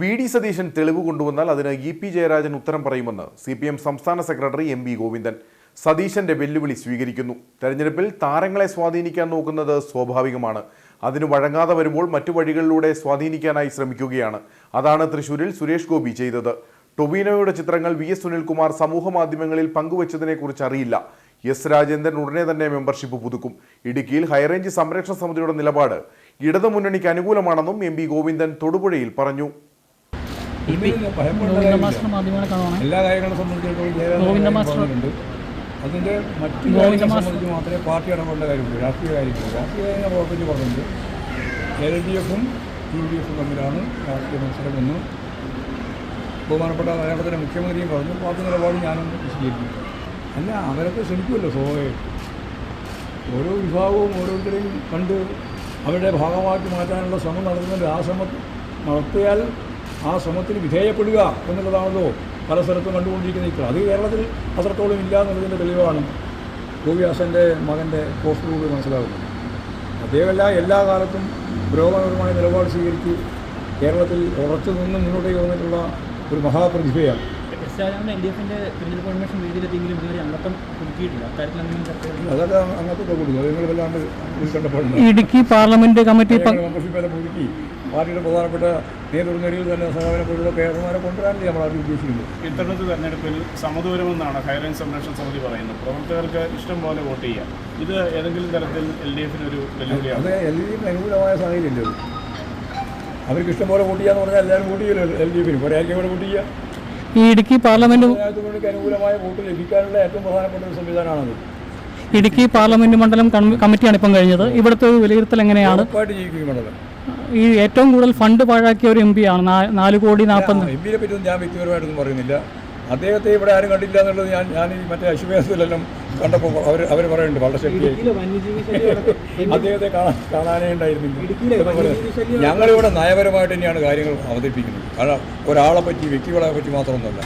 V D Satheesan തെളിവ് കൊണ്ടുവന്നാൽ അതിന് ഇ പി ജയരാജൻ ഉത്തരം പറയുമെന്ന് സി പി എം സംസ്ഥാന സെക്രട്ടറി എം വി ഗോവിന്ദൻ. സതീശന്റെ വെല്ലുവിളി സ്വീകരിക്കുന്നു. തെരഞ്ഞെടുപ്പിൽ താരങ്ങളെ സ്വാധീനിക്കാൻ നോക്കുന്നത് സ്വാഭാവികമാണ്. അതിന് വഴങ്ങാതെ വരുമ്പോൾ മറ്റു വഴികളിലൂടെ സ്വാധീനിക്കാനായി ശ്രമിക്കുകയാണ്. അതാണ് തൃശൂരിൽ സുരേഷ് ഗോപി ചെയ്തത്. ടൊബിനോയുടെ ചിത്രങ്ങൾ വി എസ് സുനിൽകുമാർ സമൂഹമാധ്യമങ്ങളിൽ പങ്കുവച്ചതിനെക്കുറിച്ച് അറിയില്ല. എസ് രാജേന്ദ്രൻ ഉടനെ തന്നെ മെമ്പർഷിപ്പ് പുതുക്കും. ഇടുക്കിയിൽ ഹൈറേഞ്ച് സംരക്ഷണ സമിതിയുടെ നിലപാട് ഇടതുമുന്നണിക്ക് അനുകൂലമാണെന്നും എം പി ഗോവിന്ദൻ തൊടുപുഴയിൽ പറഞ്ഞു. എല്ലാ കാര്യങ്ങളെ സംബന്ധിച്ചിടത്തോളം അതിന്റെ മറ്റു കാര്യങ്ങളെ സംബന്ധിച്ച് മാത്രമേ പാർട്ടി ഇടപെടേണ്ട കാര്യമുള്ളൂ. രാഷ്ട്രീയ കാര്യങ്ങൾ രാഷ്ട്രീയ കാര്യങ്ങൾ പ്രവർത്തിച്ച് പറഞ്ഞിട്ടുണ്ട് എൽ ഡി എഫും യു ഡി എഫും തമ്മിലാണ് രാഷ്ട്രീയ മത്സരമെന്ന് ബഹുമാനപ്പെട്ട കേരളത്തിലെ മുഖ്യമന്ത്രിയും പറഞ്ഞു. പാർട്ടി നിലപാട് ഞാനും വിശദീകരിക്കും അല്ല അവരൊക്കെ ശ്രമിക്കുമല്ലോ സ്വാഭാവികം ഓരോ വിഭാഗവും ഓരോരുത്തരെയും കണ്ട് അവരുടെ ഭാഗമാക്കി മാറ്റാനുള്ള ശ്രമം നടത്തുന്നുണ്ട് ആ ശ്രമം നടത്തിയാൽ ആ ശ്രമത്തിന് വിധേയപ്പെടുക എന്നുള്ളതാണല്ലോ പല സ്ഥലത്തും കണ്ടുകൊണ്ടിരിക്കുന്ന ഇപ്പോൾ. അത് കേരളത്തിൽ അത്രത്തോളം ഇല്ല എന്നുള്ളതിന്റെ തെളിവാണ് ഗോപിയാസന്റെ മകന്റെ പോസ്റ്റിലൂടെ മനസ്സിലാകുന്നത് അദ്ദേഹമല്ല എല്ലാ കാലത്തും പുരോഗമനപരമായ നിലപാട് സ്വീകരിച്ച് കേരളത്തിൽ ഉറച്ചു നിന്ന് മുന്നോട്ടേക്ക് വന്നിട്ടുള്ള ഒരു മഹാപ്രതിഭയാണ്. അതൊക്കെ അംഗത്വത്തെ കൊടുക്കും നിങ്ങൾ വല്ലാണ്ട് ഇടുക്കി പാർലമെന്റ് കമ്മിറ്റി പുതുക്കി. പാർട്ടിയുടെ പ്രധാനപ്പെട്ട നേതൃനിരയിൽ തന്നെ സഹാബനെ പോലുള്ള പേരന്മാരെ കൊണ്ടുവരാനല്ലേ നമ്മൾ അവർ ഉദ്ദേശിക്കുന്നത്. ഇത്തരത്തിൽ തെരഞ്ഞെടുപ്പിൽ സമദൂരമെന്നാണ് ഹൈറേഞ്ച് സംരക്ഷണ സമിതി പറയുന്നത്. പ്രവർത്തകർക്ക് ഇഷ്ടം പോലെ വോട്ട് ചെയ്യാം. ഇത് ഏതെങ്കിലും തരത്തിൽ എൽ ഡി എഫിന് ഒരു വെല്ലുവിളിയാണ് അതെ എൽ ഡി എഫിന് അനുകൂലമായ സാഹചര്യമല്ലേ അവർക്ക് ഇഷ്ടം പോലെ വോട്ട് ചെയ്യാന്ന് പറഞ്ഞാൽ എല്ലാവരും വോട്ട് ചെയ്യലോ എൽ ഡി എഫിന്. കുറേ ആയിരിക്കും കൂടെ വോട്ട് ചെയ്യുക ഈ ഇടുക്കി പാർലമെന്റ് അനുകൂലമായ വോട്ട് ലഭിക്കാനുള്ള ഏറ്റവും പ്രധാനപ്പെട്ട ഒരു സംവിധാനമാണത്. ഇടുക്കി പാർലമെന്റ് മണ്ഡലം കമ്മിറ്റിയാണ് ഇപ്പം കഴിഞ്ഞത്. ഇവിടുത്തെ വിലയിരുത്തൽ എങ്ങനെയാണ്? ഉറപ്പായിട്ട് ജയിക്കും മണ്ഡലം. ഈ ഏറ്റവും കൂടുതൽ ഫണ്ട് പാഴാക്കിയ ഒരു എം പി ആണ്. നാല് കോടി നാൽപ്പത് എം പിയെ പറ്റി ഞാൻ വ്യക്തിപരമായിട്ടൊന്നും പറയുന്നില്ല. അദ്ദേഹത്തെ ഇവിടെ ആരും കണ്ടില്ല എന്നുള്ളത് ഞാൻ ഞാൻ ഈ മറ്റേ അശ്വമേധത്തിലെല്ലാം കണ്ടപ്പോൾ അവർ അവർ പറയുന്നുണ്ട് വളരെ ശക്തിയായി. അദ്ദേഹത്തെ കാണാൻ കാണാനേ ഉണ്ടായിരുന്നില്ല. ഞങ്ങളിവിടെ നയപരമായിട്ട് തന്നെയാണ് കാര്യങ്ങൾ അവതരിപ്പിക്കുന്നത്. കാരണം ഒരാളെ പറ്റി വ്യക്തികളെ പറ്റി മാത്രമൊന്നുമല്ല.